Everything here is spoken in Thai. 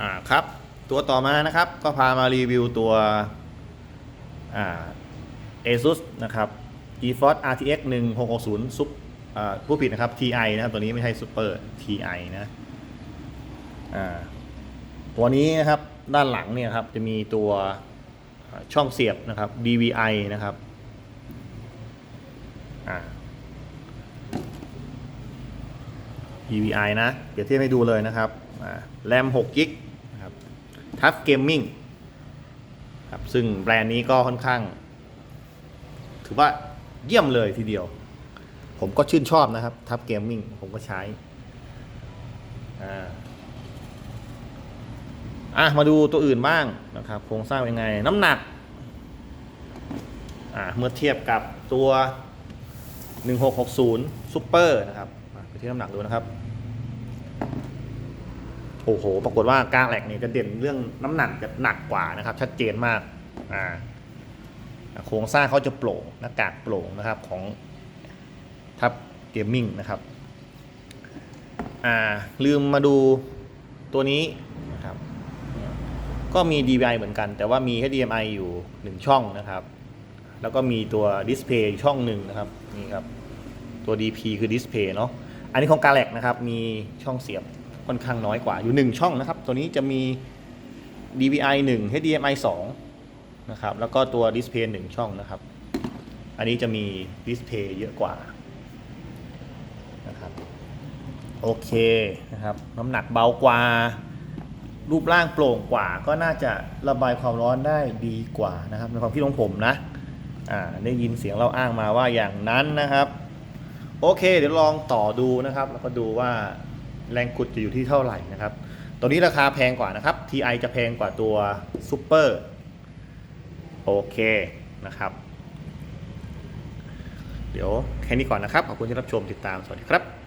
อ่าครับ ตัวต่อมานะครับ ก็พามารีวิวตัวอ่า ASUS นะครับ GeForce RTX 1660ซุปผู้ผิดนะครับ TI นะครับ ตัวนี้ไม่ใช่ Super TI นะอ่าตัวนี้นะครับด้านหลังเนี่ยครับจะมีตัวช่องเสียบนะครับ DVI นะครับอ่า DVI นะ เดี๋ยวเทียบให้ดูเลยนะครับแรม6กิก ทัฟเกมมิ่งครับซึ่งแบรนด์นี้ก็ค่อนข้าง ถือว่าเยี่ยมเลยทีเดียว ผมก็ชื่นชอบนะครับทัฟเกมมิ่งผมก็ใช้อ่าอะมาดูตัวอื่นบ้างนะครับโครงสร้างเป็นไง น้ำหนักอ่าเมื่อเทียบกับตัว 1660 Super นะครับไปที่น้ำหนักดูนะครับ โอ้โห ปรากฏว่ากลางแหลกเนี่ยจะเด่นเรื่องน้ำหนักจะหนักกว่านะครับ ชัดเจนมาก อ่า โครงสร้างเขาจะโปร่งหน้ากากโปร่งนะครับของทับเกมมิ่งนะครับ อ่า ลืมมาดูตัวนี้นะครับ ก็มี DVI เหมือนกัน แต่ว่ามี HDMI อยู่ 1 ช่องนะครับ แล้วก็มีตัวดิสเพย์ช่องหนึ่งนะครับ นี่ครับ ตัว DP คือดิสเพย์เนาะ อันนี้ของกาแล็กนะครับ มีช่องเสียบ ค่อนข้างน้อยกว่าอยู่ 1 ช่องนะครับ ตัวนี้จะมี DVI 1 HDMI 2นะครับแล้วก็ตัวดิสเพย์1ช่องนะครับ อันนี้จะมีดิสเพย์เยอะกว่านะครับโอเคนะครับน้ำหนักเบากว่า รูปร่างโปร่งกว่า ก็น่าจะระบายความร้อนได้ดีกว่านะครับในความคิดของผมนะอ่าได้ยินเสียงเราอ้างมาว่าอย่างนั้นนะครับ โอเค เดี๋ยวลองต่อดูนะครับ แล้วก็ดูว่า แรงกุดจะอยู่ที่เท่าไหร่นะครับ ตัวนี้ราคาแพงกว่านะครับ TI จะแพงกว่าตัวซูเปอร์โอเคนะครับ เดี๋ยวแค่นี้ก่อนนะครับ ขอบคุณที่รับชมติดตาม สวัสดีครับ